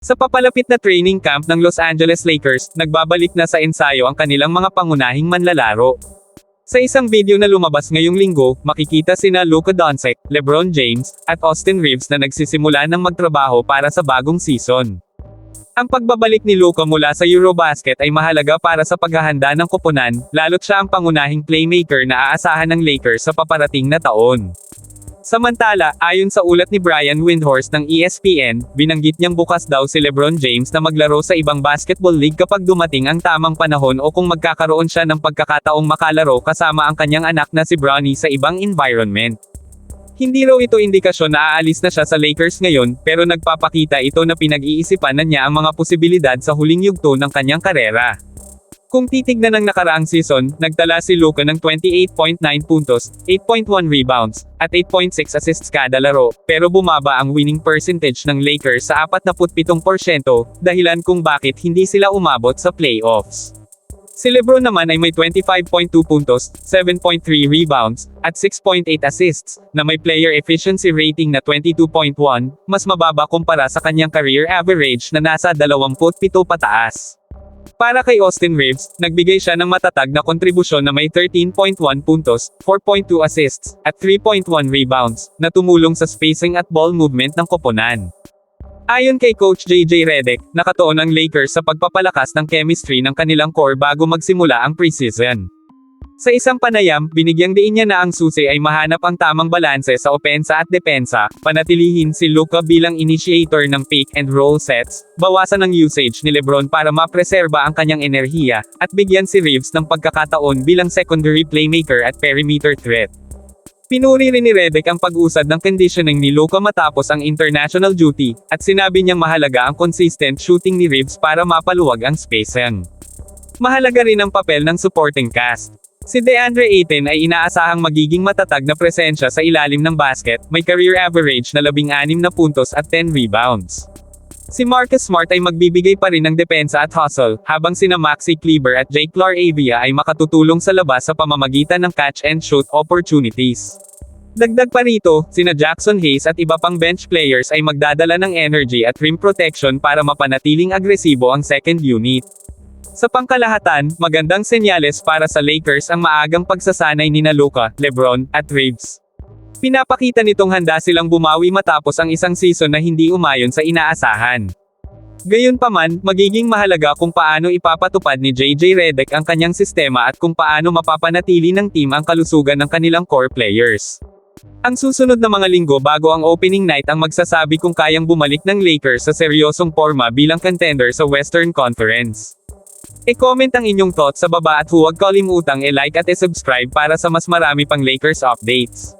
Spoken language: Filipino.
Sa papalapit na training camp ng Los Angeles Lakers, nagbabalik na sa ensayo ang kanilang mga pangunahing manlalaro. Sa isang video na lumabas ngayong linggo, makikita sina Luka Doncic, LeBron James, at Austin Reeves na nagsisimula ng magtrabaho para sa bagong season. Ang pagbabalik ni Luka mula sa Eurobasket ay mahalaga para sa paghahanda ng koponan, lalo't siya ang pangunahing playmaker na aasahan ng Lakers sa paparating na taon. Samantala, ayon sa ulat ni Brian Windhorst ng ESPN, binanggit niyang bukas daw si LeBron James na maglaro sa ibang basketball league kapag dumating ang tamang panahon o kung magkakaroon siya ng pagkakataong makalaro kasama ang kanyang anak na si Bronny sa ibang environment. Hindi raw ito indikasyon na aalis na siya sa Lakers ngayon, pero nagpapakita ito na pinag-iisipan na niya ang mga posibilidad sa huling yugto ng kanyang karera. Kung titignan ng nakaraang season, nagtala si Luka ng 28.9 puntos, 8.1 rebounds, at 8.6 assists kada laro, pero bumaba ang winning percentage ng Lakers sa 47%, dahilan kung bakit hindi sila umabot sa playoffs. Si Lebron naman ay may 25.2 puntos, 7.3 rebounds, at 6.8 assists, na may player efficiency rating na 22.1, mas mababa kumpara sa kanyang career average na nasa 27 pataas. Para kay Austin Reeves, nagbigay siya ng matatag na kontribusyon na may 13.1 puntos, 4.2 assists, at 3.1 rebounds, na tumulong sa spacing at ball movement ng koponan. Ayon kay Coach JJ Redick, nakatuon ang Lakers sa pagpapalakas ng chemistry ng kanilang core bago magsimula ang preseason. Sa isang panayam, binigyang diin niya na ang susi ay mahanap ang tamang balanse sa opensa at depensa, panatilihin si Luka bilang initiator ng pick and roll sets, bawasan ang usage ni Lebron para mapreserba ang kanyang enerhiya, at bigyan si Reeves ng pagkakataon bilang secondary playmaker at perimeter threat. Pinuri rin ni Redick ang pag-usad ng conditioning ni Luka matapos ang international duty, at sinabi niyang mahalaga ang consistent shooting ni Reeves para mapaluwag ang spacing. Mahalaga rin ang papel ng supporting cast. Si DeAndre Ayton ay inaasahang magiging matatag na presensya sa ilalim ng basket, may career average na 16 na puntos at 10 rebounds. Si Marcus Smart ay magbibigay pa rin ng depensa at hustle, habang sina Maxi Kleber at Jake Laravia ay makatutulong sa labas sa pamamagitan ng catch and shoot opportunities. Dagdag pa rito, sina Jackson Hayes at iba pang bench players ay magdadala ng energy at rim protection para mapanatiling agresibo ang second unit. Sa pangkalahatan, magandang senyales para sa Lakers ang maagang pagsasanay ni Luka, Lebron, at Reeves. Pinapakita nitong handa silang bumawi matapos ang isang season na hindi umayon sa inaasahan. Gayunpaman, magiging mahalaga kung paano ipapatupad ni JJ Redick ang kanyang sistema at kung paano mapapanatili ng team ang kalusugan ng kanilang core players. Ang susunod na mga linggo bago ang opening night ang magsasabi kung kayang bumalik ng Lakers sa seryosong forma bilang contender sa Western Conference. E-comment ang inyong thoughts sa baba at huwag kalimutang e-like at e-subscribe para sa mas marami pang Lakers updates.